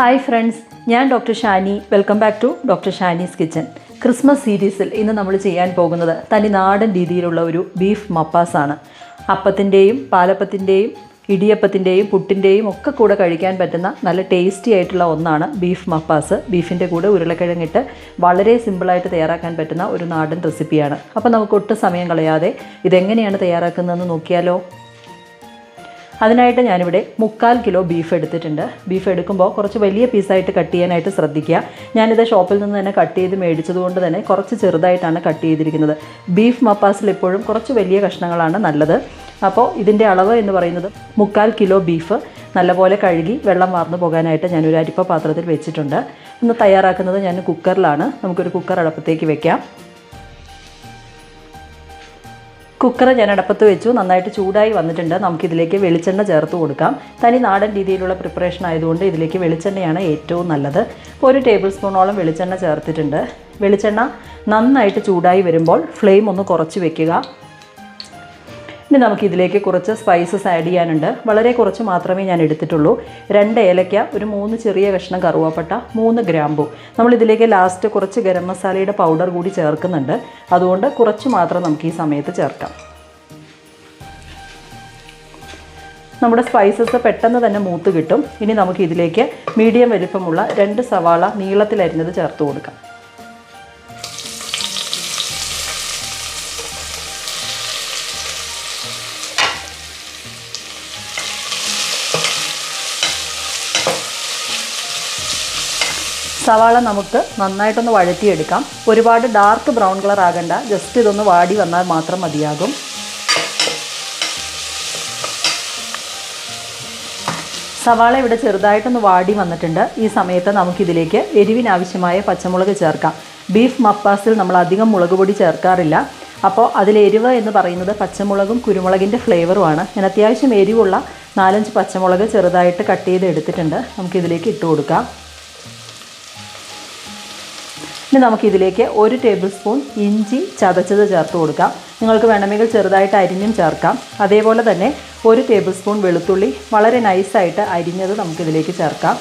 Hi friends ഞാൻ doctor Shani welcome back to doctor Shani's kitchen Christmas സീരീസിൽ ഇന്ന് നമ്മൾ ചെയ്യാൻ പോകുന്നത് തനി നാടൻ രീതിയിലുള്ള ഒരു ബീഫ് മപ്പാസാണ് അപ്പത്തിന്റെയും പാലപ്പത്തിന്റെയും ഇടിയപ്പത്തിന്റെയും പുട്ടിന്റെയും ഒക്കെ കൂടെ കഴിക്കാൻ പറ്റുന്ന നല്ല ടേസ്റ്റി ആയിട്ടുള്ള ഒന്നാണ് ബീഫ് മപ്പാസ്. ബീഫിന്റെ കൂടെ ഉരുളക്കിഴങ്ങിട്ട് വളരെ സിമ്പിളായിട്ട് തയ്യാറാക്കാൻ പറ്റുന്ന ഒരു നാടൻ റെസിപ്പിയാണ് അപ്പോൾ നമുക്ക് ഒട്ടും സമയം കളയാതെ ഇതെങ്ങനെയാണ് തയ്യാറാക്കുന്നതെന്ന് നോക്കിയാലോ? അതിനായിട്ട് ഞാനിവിടെ മുക്കാൽ കിലോ ബീഫ് എടുത്തിട്ടുണ്ട്. ബീഫ് എടുക്കുമ്പോൾ കുറച്ച് വലിയ പീസായിട്ട് കട്ട് ചെയ്യാനായിട്ട് ശ്രദ്ധിക്കുക. ഞാനിത് ഷോപ്പിൽ നിന്ന് തന്നെ കട്ട് ചെയ്ത് മേടിച്ചതുകൊണ്ട് തന്നെ കുറച്ച് ചെറുതായിട്ടാണ് കട്ട് ചെയ്തിരിക്കുന്നത്. ബീഫ് മപ്പാസിൽ എപ്പോഴും കുറച്ച് വലിയ കഷ്ണങ്ങളാണ് നല്ലത്. അപ്പോൾ ഇതിന്റെ അളവ് എന്ന് പറയുന്നത് മുക്കാൽ കിലോ ബീഫ് നല്ലപോലെ കഴുകി വെള്ളം വാർന്നു പോകാനായിട്ട് ഞാനൊരു അരിപ്പ പാത്രത്തിൽ വെച്ചിട്ടുണ്ട്. ഇന്ന് തയ്യാറാക്കുന്നത് ഞാൻ കുക്കറിലാണ് നമുക്കൊരു കുക്കർ അടുപ്പത്തേക്ക് വെക്കാം. കുക്കർ ഞാൻ അടുപ്പത്ത് വെച്ചു. നന്നായിട്ട് ചൂടായി വന്നിട്ടുണ്ട്. നമുക്കിതിലേക്ക് വെളിച്ചെണ്ണ ചേർത്ത് കൊടുക്കാം. തനി നാടൻ രീതിയിലുള്ള പ്രിപ്പറേഷൻ ആയതുകൊണ്ട് ഇതിലേക്ക് വെളിച്ചെണ്ണയാണ് ഏറ്റവും നല്ലത്. ഒരു ടേബിൾ സ്പൂണോളം വെളിച്ചെണ്ണ ചേർത്തിട്ടുണ്ട്. വെളിച്ചെണ്ണ നന്നായിട്ട് ചൂടായി വരുമ്പോൾ ഫ്ലെയിം ഒന്ന് കുറച്ച് വെക്കുക. ഇനി നമുക്ക് ഇതിലേക്ക് കുറച്ച് സ്പൈസസ് ആഡ് ചെയ്യാനുണ്ട്. വളരെ കുറച്ച് മാത്രമേ ഞാൻ എടുത്തിട്ടുള്ളൂ. രണ്ട് ഏലയ്ക്ക ഒരു മൂന്ന് ചെറിയ കഷ്ണം കറുവാപ്പട്ട മൂന്ന് ഗ്രാമ്പു. നമ്മൾ ഇതിലേക്ക് ലാസ്റ്റ് കുറച്ച് ഗരം മസാലയുടെ പൗഡർ കൂടി ചേർക്കുന്നുണ്ട്. അതുകൊണ്ട് കുറച്ച് മാത്രം നമുക്ക് ഈ സമയത്ത് ചേർക്കാം. നമ്മുടെ സ്പൈസസ് പെട്ടെന്ന് തന്നെ മൂത്ത് കിട്ടും. ഇനി നമുക്ക് ഇതിലേക്ക് മീഡിയം വലിപ്പമുള്ള രണ്ട് സവാള നീളത്തിലരിഞ്ഞത് ചേർത്ത് കൊടുക്കാം. സവാള നമുക്ക് നന്നായിട്ടൊന്ന് വഴറ്റിയെടുക്കാം. ഒരുപാട് ഡാർക്ക് ബ്രൗൺ കളർ ആകണ്ട. ജസ്റ്റ് ഇതൊന്ന് വാടി വന്നാൽ മാത്രം മതിയാകും. സവാള ഇവിടെ ചെറുതായിട്ടൊന്ന് വാടി വന്നിട്ടുണ്ട്. ഈ സമയത്ത് നമുക്കിതിലേക്ക് എരിവിനാവശ്യമായ പച്ചമുളക് ചേർക്കാം. ബീഫ് മപ്പാസിൽ നമ്മൾ അധികം മുളക് പൊടി ചേർക്കാറില്ല. അപ്പോൾ അതിൽ എരിവ് എന്ന് പറയുന്നത് പച്ചമുളകും കുരുമുളകിന്റെ ഫ്ലേവറുമാണ് ഞാൻ അത്യാവശ്യം എരിവുള്ള നാലഞ്ച് പച്ചമുളക് ചെറുതായിട്ട് കട്ട് ചെയ്ത് എടുത്തിട്ടുണ്ട് നമുക്കിതിലേക്ക് ഇട്ട് കൊടുക്കാം. ഇനി നമുക്കിതിലേക്ക് ഒരു ടേബിൾ സ്പൂൺ ഇഞ്ചി ചതച്ചത് ചേർത്ത് കൊടുക്കാം. നിങ്ങൾക്ക് വേണമെങ്കിൽ ചെറുതായിട്ട് അരിഞ്ഞും ചേർക്കാം. അതേപോലെ തന്നെ ഒരു ടേബിൾ സ്പൂൺ വെളുത്തുള്ളി വളരെ നൈസായിട്ട് അരിഞ്ഞത് നമുക്കിതിലേക്ക് ചേർക്കാം.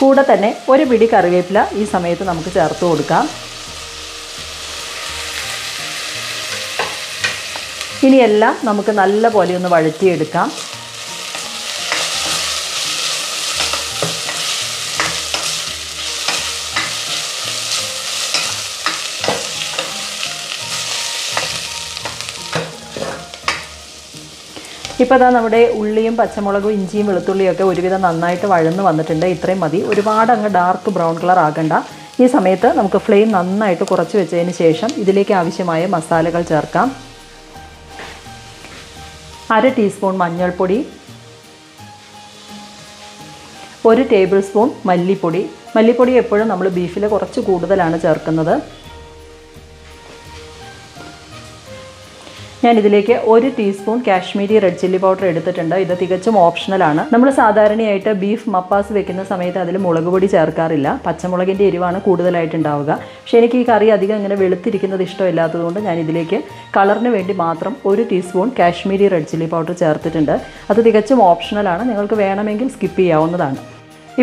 കൂടെ തന്നെ ഒരു പിടി കറിവേപ്പില ഈ സമയത്ത് നമുക്ക് ചേർത്ത് കൊടുക്കാം. ഇനിയെല്ലാം നമുക്ക് നല്ല പോലെ ഒന്ന് വഴറ്റിയെടുക്കാം. ഇപ്പോൾ ഇതാ നമ്മുടെ ഉള്ളിയും പച്ചമുളകും ഇഞ്ചിയും വെളുത്തുള്ളിയും ഒക്കെ ഒരുവിധം നന്നായിട്ട് വഴന്ന് വന്നിട്ടുണ്ട്. ഇത്രയും മതി. ഒരുപാട് അങ്ങ് ഡാർക്ക് ബ്രൗൺ കളർ ആകണ്ട ഈ സമയത്ത് നമുക്ക് ഫ്ലെയിം നന്നായിട്ട് കുറച്ച് വെച്ചതിന് ശേഷം ഇതിലേക്ക് ആവശ്യമായ മസാലകൾ ചേർക്കാം. അര ടീസ്പൂൺ മഞ്ഞൾപ്പൊടി. ഒരു ടേബിൾ സ്പൂൺ മല്ലിപ്പൊടി. മല്ലിപ്പൊടി എപ്പോഴും നമ്മൾ ബീഫിൽ കുറച്ച് കൂടുതലാണ് ചേർക്കുന്നത്. ഞാൻ ഇതിലേക്ക് ഒരു teaspoon Kashmiri red chilli powder എടുത്തിട്ടുണ്ട്. ഇത് തികച്ചും ഓപ്ഷണലാണ് നമ്മൾ സാധാരണയായിട്ട് ബീഫ് മപ്പാസ് വെക്കുന്ന സമയത്ത് അതിൽ മുളക് പൊടി ചേർക്കാറില്ല. പച്ചമുളകിന്റെ എരിവാണ് കൂടുതലായിട്ട് ഉണ്ടാവുക പക്ഷേ എനിക്ക് ഈ കറി അധികം ഇങ്ങനെ വെളുത്തിരിക്കുന്നത് ഇഷ്ടമില്ലാത്തതുകൊണ്ട് ഞാൻ ഇതിലേക്ക് കളറിന് വേണ്ടി മാത്രം ഒരു teaspoon Kashmiri red chilli powder ചേർത്തിട്ടുണ്ട്. അത് തികച്ചും ഓപ്ഷണലാണ് നിങ്ങൾക്ക് വേണമെങ്കിൽ സ്കിപ്പ് ചെയ്യാവുന്നതാണ്.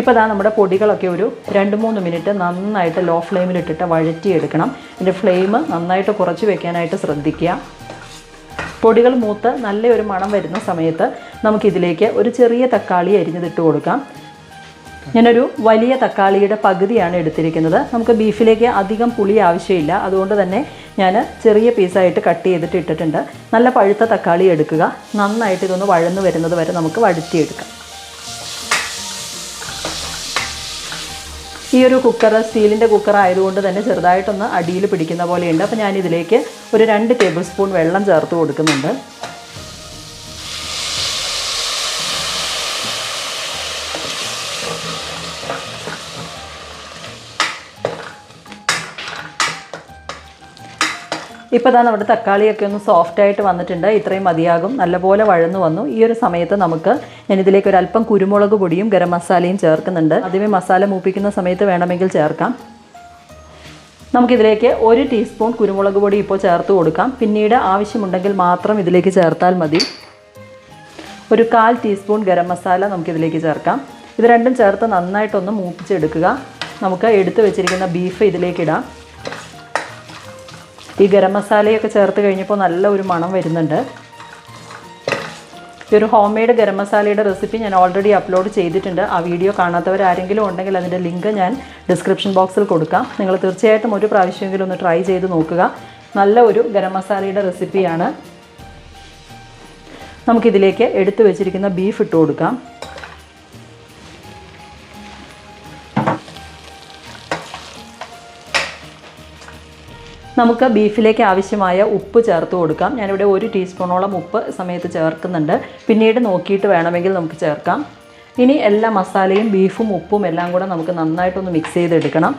ഇപ്പോൾ ഇതാ നമ്മുടെ പൊടികളൊക്കെ ഒരു രണ്ട് മൂന്ന് മിനിറ്റ് നന്നായിട്ട് ലോ ഫ്ലെയിമിലിട്ടിട്ട് വഴറ്റിയെടുക്കണം. ഇതിന്റെ ഫ്ലെയിം നന്നായിട്ട് കുറച്ച് വെക്കാനായിട്ട് ശ്രദ്ധിക്കുക. പൊടികൾ മൂത്ത് നല്ലൊരു മണം വരുന്ന സമയത്ത് നമുക്കിതിലേക്ക് ഒരു ചെറിയ തക്കാളി അരിഞ്ഞതിട്ട് കൊടുക്കാം. ഞാനൊരു വലിയ തക്കാളിയുടെ പകുതിയാണ് എടുത്തിരിക്കുന്നത്. നമുക്ക് ബീഫിലേക്ക് അധികം പുളി ആവശ്യമില്ല. അതുകൊണ്ട് തന്നെ ഞാൻ ചെറിയ പീസായിട്ട് കട്ട് ചെയ്തിട്ട് ഇട്ടിട്ടുണ്ട്. നല്ല പഴുത്ത തക്കാളി എടുക്കുക. നന്നായിട്ട് ഇതൊന്ന് വഴന്നു വരുന്നത് വരെ നമുക്ക് വഴറ്റിയെടുക്കാം. ഈ ഒരു കുക്കർ സ്റ്റീലിന്റെ കുക്കർ ആയതുകൊണ്ട് തന്നെ ചെറുതായിട്ടൊന്ന് അടിയിൽ പിടിക്കുന്ന പോലെയുണ്ട്. അപ്പോൾ ഞാനിതിലേക്ക് ഒരു രണ്ട് ടേബിൾ സ്പൂൺ വെള്ളം ചേർത്ത് കൊടുക്കുന്നുണ്ട്. ഇപ്പോൾ ഇതാ നമ്മുടെ തക്കാളിയൊക്കെ ഒന്ന് സോഫ്റ്റ് ആയിട്ട് വന്നിട്ടുണ്ട്. ഇത്രയും മതിയാകും. നല്ലപോലെ വഴന്നു വന്നു. ഈ ഒരു സമയത്ത് നമുക്ക് ഞാൻ ഇതിലേക്ക് ഒരു അല്പം കുരുമുളക് പൊടിയും ഗരം മസാലയും ചേർക്കുന്നുണ്ട്. ആദ്യമേ മസാല മൂപ്പിക്കുന്ന സമയത്ത് വേണമെങ്കിൽ ചേർക്കാം. നമുക്കിതിലേക്ക് ഒരു ടീസ്പൂൺ കുരുമുളക് പൊടി ഇപ്പോൾ ചേർത്ത് കൊടുക്കാം. പിന്നീട് ആവശ്യമുണ്ടെങ്കിൽ മാത്രം ഇതിലേക്ക് ചേർത്താൽ മതി. ഒരു കാൽ ടീസ്പൂൺ ഗരം മസാല നമുക്കിതിലേക്ക് ചേർക്കാം. ഇത് രണ്ടും ചേർത്ത് നന്നായിട്ടൊന്ന് മൂപ്പിച്ചെടുക്കുക. നമുക്ക് എടുത്തു വെച്ചിരിക്കുന്ന ബീഫ് ഇതിലേക്ക് ഇടാം. ഈ ഗരം മസാലയൊക്കെ ചേർത്ത് കഴിഞ്ഞപ്പോൾ നല്ല ഒരു മണം വരുന്നുണ്ട്. ഈ ഒരു ഹോം മെയ്ഡ് ഗരം മസാലയുടെ റെസിപ്പി ഞാൻ ഓൾറെഡി അപ്ലോഡ് ചെയ്തിട്ടുണ്ട്. ആ വീഡിയോ കാണാത്തവർ ആരെങ്കിലും ഉണ്ടെങ്കിൽ അതിന്റെ ലിങ്ക് ഞാൻ ഡിസ്ക്രിപ്ഷൻ ബോക്സിൽ കൊടുക്കാം. നിങ്ങൾ തീർച്ചയായിട്ടും ഒരു പ്രാവശ്യമെങ്കിലും ഒന്ന് ട്രൈ ചെയ്ത് നോക്കുക. നല്ല ഒരു ഗരം മസാലയുടെ റെസിപ്പിയാണ് നമുക്കിതിലേക്ക് എടുത്തു വെച്ചിരിക്കുന്ന ബീഫ് ഇട്ട് കൊടുക്കാം. നമുക്ക് ബീഫിലേക്ക് ആവശ്യമായ ഉപ്പ് ചേർത്ത് കൊടുക്കാം. ഞാനിവിടെ ഒരു ടീസ്പൂണോളം ഉപ്പ് സമയത്ത് ചേർക്കുന്നുണ്ട്. പിന്നീട് നോക്കിയിട്ട് വേണമെങ്കിൽ നമുക്ക് ചേർക്കാം. ഇനി എല്ലാ മസാലയും ബീഫും ഉപ്പും എല്ലാം കൂടെ നമുക്ക് നന്നായിട്ടൊന്ന് മിക്സ് ചെയ്തെടുക്കണം.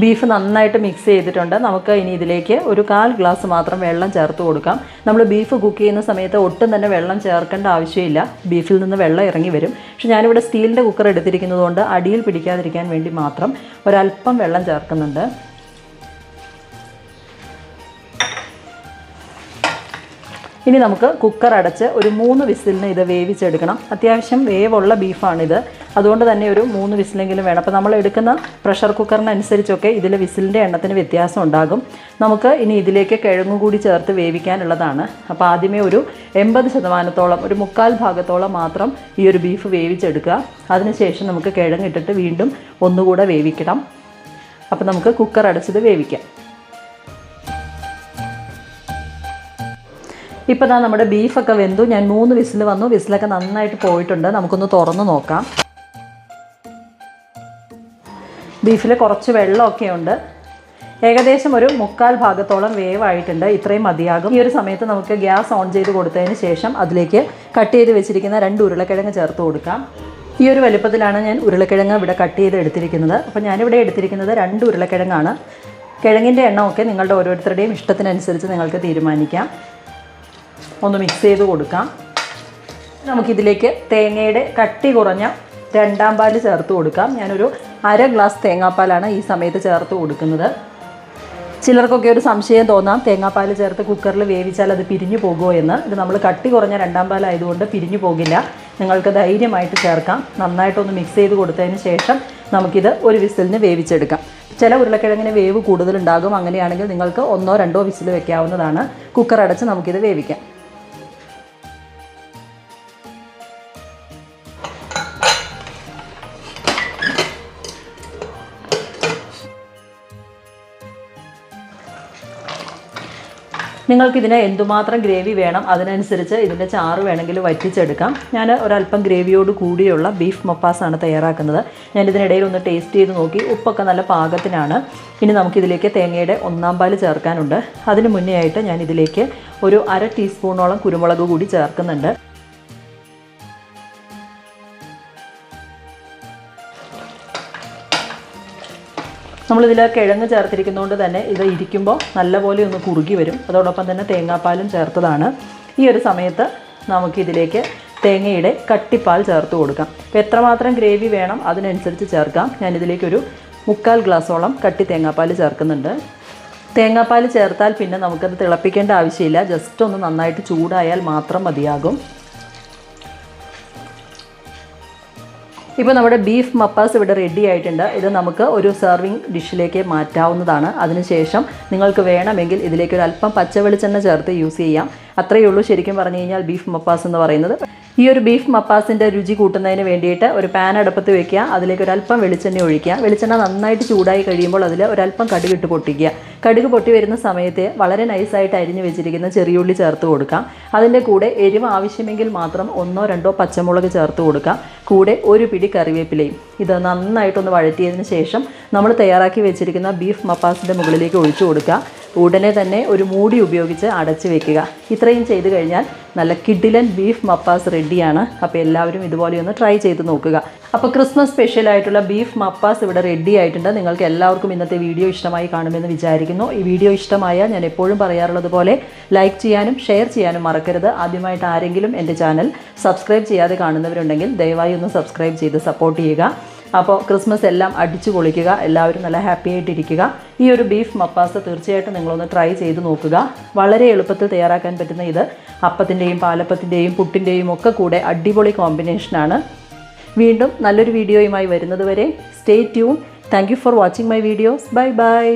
ബീഫ് നന്നായിട്ട് മിക്സ് ചെയ്തിട്ടുണ്ട്. നമുക്ക് ഇനി ഇതിലേക്ക് ഒരു കാൽ ഗ്ലാസ് മാത്രം വെള്ളം ചേർത്ത് കൊടുക്കാം. നമ്മൾ ബീഫ് കുക്ക് ചെയ്യുന്ന സമയത്ത് ഒട്ടും തന്നെ വെള്ളം ചേർക്കേണ്ട ആവശ്യമില്ല. ബീഫിൽ നിന്ന് വെള്ളം ഇറങ്ങി വരും. പക്ഷെ ഞാനിവിടെ സ്റ്റീലിന്റെ കുക്കർ എടുത്തിരിക്കുന്നതുകൊണ്ട് അടിയിൽ പിടിക്കാതിരിക്കാൻ വേണ്ടി മാത്രം ഒരല്പം വെള്ളം ചേർക്കുന്നുണ്ട്. ഇനി നമുക്ക് കുക്കർ അടച്ച് ഒരു മൂന്ന് വിസിലിന് ഇത് വേവിച്ചെടുക്കണം. അത്യാവശ്യം വേവുള്ള ബീഫാണിത്. അതുകൊണ്ട് തന്നെ ഒരു മൂന്ന് വിസിലെങ്കിലും വേണം. അപ്പോൾ നമ്മൾ എടുക്കുന്ന പ്രഷർ കുക്കറിനനുസരിച്ചൊക്കെ ഇതിൽ വിസിലിന്റെ എണ്ണത്തിന് വ്യത്യാസം ഉണ്ടാകും. നമുക്ക് ഇനി ഇതിലേക്ക് കിഴങ്ങു കൂടി ചേർത്ത് വേവിക്കാനുള്ളതാണ്. അപ്പോൾ ആദ്യമേ ഒരു എൺപത് ശതമാനത്തോളം ഒരു മുക്കാൽ ഭാഗത്തോളം മാത്രം ഈ ഒരു ബീഫ് വേവിച്ചെടുക്കുക. അതിനുശേഷം നമുക്ക് കിഴങ്ങിട്ടിട്ട് വീണ്ടും ഒന്നുകൂടെ വേവിക്കണം. അപ്പോൾ നമുക്ക് കുക്കർ അടച്ചത് വേവിക്കാം. ഇപ്പോൾ ദാ നമ്മുടെ ബീഫൊക്കെ വെന്തു. ഞാൻ മൂന്ന് വിസിൽ വന്നു. വിസിലൊക്കെ നന്നായിട്ട് പോയിട്ടുണ്ട്. നമുക്കൊന്ന് തുറന്ന് നോക്കാം. ബീഫിൽ കുറച്ച് വെള്ളമൊക്കെ ഉണ്ട്. ഏകദേശം ഒരു മുക്കാൽ ഭാഗത്തോളം വേവായിട്ടുണ്ട്. ഇത്രയും മതിയാകും. ഈ ഒരു സമയത്ത് നമുക്ക് ഗ്യാസ് ഓൺ ചെയ്ത് കൊടുത്തതിന് ശേഷം അതിലേക്ക് കട്ട് ചെയ്ത് വെച്ചിരിക്കുന്ന രണ്ട് ഉരുളക്കിഴങ്ങ് ചേർത്ത് കൊടുക്കാം. ഈ ഒരു വലുപ്പത്തിലാണ് ഞാൻ ഉരുളക്കിഴങ്ങ് ഇവിടെ കട്ട് ചെയ്ത് എടുത്തിരിക്കുന്നത്. അപ്പോൾ ഞാനിവിടെ എടുത്തിരിക്കുന്നത് രണ്ട് ഉരുളക്കിഴങ്ങാണ്. കിഴങ്ങിന്റെ എണ്ണമൊക്കെ നിങ്ങളുടെ ഓരോരുത്തരുടെയും ഇഷ്ടത്തിനനുസരിച്ച് നിങ്ങൾക്ക് തീരുമാനിക്കാം. ഒന്ന് മിക്സ് ചെയ്ത് കൊടുക്കാം. നമുക്കിതിലേക്ക് തേങ്ങയുടെ കട്ടി കുറഞ്ഞ രണ്ടാം പാൽ ചേർത്ത് കൊടുക്കാം. ഞാനൊരു അര ഗ്ലാസ് തേങ്ങാപ്പാലാണ് ഈ സമയത്ത് ചേർത്ത് കൊടുക്കുന്നത്. ചിലർക്കൊക്കെ ഒരു സംശയം തോന്നാം തേങ്ങാപ്പാൽ ചേർത്ത് കുക്കറിൽ വേവിച്ചാൽ അത് പിരിഞ്ഞു പോകുമോ എന്ന്. ഇത് നമ്മൾ കട്ടി കുറഞ്ഞ രണ്ടാം പാലായതുകൊണ്ട് പിരിഞ്ഞു പോകില്ല. നിങ്ങൾക്ക് ധൈര്യമായിട്ട് ചേർക്കാം. നന്നായിട്ടൊന്ന് മിക്സ് ചെയ്ത് കൊടുത്തതിന് ശേഷം നമുക്കിത് ഒരു വിസിലിന് വേവിച്ചെടുക്കാം. ചില ഉരുളക്കിഴങ്ങിന് വേവ് കൂടുതലുണ്ടാകും. അങ്ങനെയാണെങ്കിൽ നിങ്ങൾക്ക് ഒന്നോ രണ്ടോ വിസിൽ വെക്കാവുന്നതാണ്. കുക്കർ അടച്ച് നമുക്കിത് വേവിക്കാം. നിങ്ങൾക്കിതിന് എന്തുമാത്രം ഗ്രേവി വേണം അതിനനുസരിച്ച് ഇതിന്റെ ചാറ് വേണമെങ്കിൽ വറ്റിച്ചെടുക്കാം. ഞാൻ ഒരല്പം ഗ്രേവിയോട് കൂടിയുള്ള ബീഫ് മപ്പാസാണ് തയ്യാറാക്കുന്നത്. ഞാൻ ഇതിനിടയിൽ ഒന്ന് ടേസ്റ്റ് ചെയ്ത് നോക്കി. ഉപ്പൊക്കെ നല്ല പാകത്തിനാണ്. ഇനി നമുക്കിതിലേക്ക് തേങ്ങയുടെ ഒന്നാം പാൽ ചേർക്കാനുണ്ട്. അതിന് മുന്നേ ആയിട്ട് ഞാൻ ഇതിലേക്ക് ഒരു അര ടീസ്പൂണോളം കുരുമുളക് കൂടി ചേർക്കുന്നുണ്ട്. നമ്മളിതിൽ കിഴങ്ങ് ചേർത്തിരിക്കുന്നതുകൊണ്ട് തന്നെ ഇത് ഇരിക്കുമ്പോൾ നല്ലപോലെ ഒന്ന് കുറുകി വരും. അതോടൊപ്പം തന്നെ തേങ്ങാപ്പാലും ചേർത്തതാണ്. ഈ ഒരു സമയത്ത് നമുക്കിതിലേക്ക് തേങ്ങയുടെ കട്ടിപ്പാൽ ചേർത്ത് കൊടുക്കാം. അപ്പോൾ എത്രമാത്രം ഗ്രേവി വേണം അതിനനുസരിച്ച് ചേർക്കാം. ഞാനിതിലേക്കൊരു മുക്കാൽ ഗ്ലാസ്സോളം കട്ടി തേങ്ങാപ്പാൽ ചേർക്കുന്നുണ്ട്. തേങ്ങാപ്പാൽ ചേർത്താൽ പിന്നെ നമുക്കത് തിളപ്പിക്കേണ്ട ആവശ്യമില്ല. ജസ്റ്റ് ഒന്ന് നന്നായിട്ട് ചൂടായാൽ മാത്രം മതിയാകും. ഇപ്പോൾ നമ്മുടെ ബീഫ് മപ്പാസ് ഇവിടെ റെഡി ആയിട്ടുണ്ട്. ഇത് നമുക്ക് ഒരു സെർവിങ് ഡിഷിലേക്ക് മാറ്റാവുന്നതാണ്. അതിനുശേഷം നിങ്ങൾക്ക് വേണമെങ്കിൽ ഇതിലേക്ക് ഒരു അല്പം പച്ച വെളിച്ചെണ്ണ ചേർത്ത് യൂസ് ചെയ്യാം. അത്രയേ ഉള്ളൂ ശരിക്കും പറഞ്ഞു കഴിഞ്ഞാൽ ബീഫ് മപ്പാസ് എന്ന് പറയുന്നത്. ഈ ഒരു ബീഫ് മപ്പാസിന്റെ രുചി കൂട്ടുന്നതിന് വേണ്ടിയിട്ട് ഒരു പാൻ അടുപ്പത്ത് വെക്കുക. അതിലേക്ക് ഒരു അല്പം വെളിച്ചെണ്ണ ഒഴിക്കുക. വെളിച്ചെണ്ണ നന്നായിട്ട് ചൂടായി കഴിയുമ്പോൾ അതിൽ ഒരല്പം കടുകിട്ട് പൊട്ടിക്കുക. കടുക് പൊട്ടി വരുന്ന സമയത്ത് വളരെ നൈസായിട്ട് അരിഞ്ഞു വെച്ചിരിക്കുന്ന ചെറിയുള്ളി ചേർത്ത് കൊടുക്കാം. അതിന്റെ കൂടെ എരിവ് ആവശ്യമെങ്കിൽ മാത്രം ഒന്നോ രണ്ടോ പച്ചമുളക് ചേർത്ത് കൊടുക്കാം. കൂടെ ഒരു പിടി കറിവേപ്പിലയും. ഇത് നന്നായിട്ടൊന്ന് വഴറ്റിയതിന് ശേഷം നമ്മൾ തയ്യാറാക്കി വെച്ചിരിക്കുന്ന ബീഫ് മപ്പാസിന്റെ മുകളിലേക്ക് ഒഴിച്ചു കൊടുക്കുക. ഉടനെ തന്നെ ഒരു മൂടി ഉപയോഗിച്ച് അടച്ചു വെക്കുക. ഇത്രയും ചെയ്ത് കഴിഞ്ഞാൽ നല്ല കിഡിലൻ ബീഫ് മപ്പാസ് റെഡിയാണ്. അപ്പോൾ എല്ലാവരും ഇതുപോലെ ഒന്ന് ട്രൈ ചെയ്ത് നോക്കുക. അപ്പോൾ ക്രിസ്മസ് സ്പെഷ്യൽ ആയിട്ടുള്ള ബീഫ് മപ്പാസ് ഇവിടെ റെഡി ആയിട്ടുണ്ട്. നിങ്ങൾക്ക് എല്ലാവർക്കും ഇന്നത്തെ വീഡിയോ ഇഷ്ടമായി കാണുമെന്ന് വിചാരിക്കുന്നു. ഈ വീഡിയോ ഇഷ്ടമായ ഞാൻ എപ്പോഴും പറയാറുള്ളത് പോലെ ലൈക്ക് ചെയ്യാനും ഷെയർ ചെയ്യാനും മറക്കരുത്. ആദ്യമായിട്ട് ആരെങ്കിലും എന്റെ ചാനൽ സബ്സ്ക്രൈബ് ചെയ്യാതെ കാണുന്നവരുണ്ടെങ്കിൽ ദയവായി ഒന്ന് സബ്സ്ക്രൈബ് ചെയ്ത് സപ്പോർട്ട് ചെയ്യുക. അപ്പോൾ ക്രിസ്മസ് എല്ലാം അടിച്ചു പൊളിക്കുക. എല്ലാവരും നല്ല ഹാപ്പി ആയിട്ടിരിക്കുക. ഈ ഒരു ബീഫ് മപ്പാസ തീർച്ചയായിട്ടും നിങ്ങളൊന്ന് ട്രൈ ചെയ്ത് നോക്കുക. വളരെ എളുപ്പത്തിൽ തയ്യാറാക്കാൻ പറ്റുന്ന ഇത്. അപ്പത്തിന്റെയും പാലപ്പത്തിന്റെയും പുട്ടിന്റെയും ഒക്കെ കൂടെ അടിപൊളി കോമ്പിനേഷനാണ് വീണ്ടും നല്ലൊരു വീഡിയോയുമായി വരുന്നത് വരെ. Stay tune thank you for watching my videos bye bye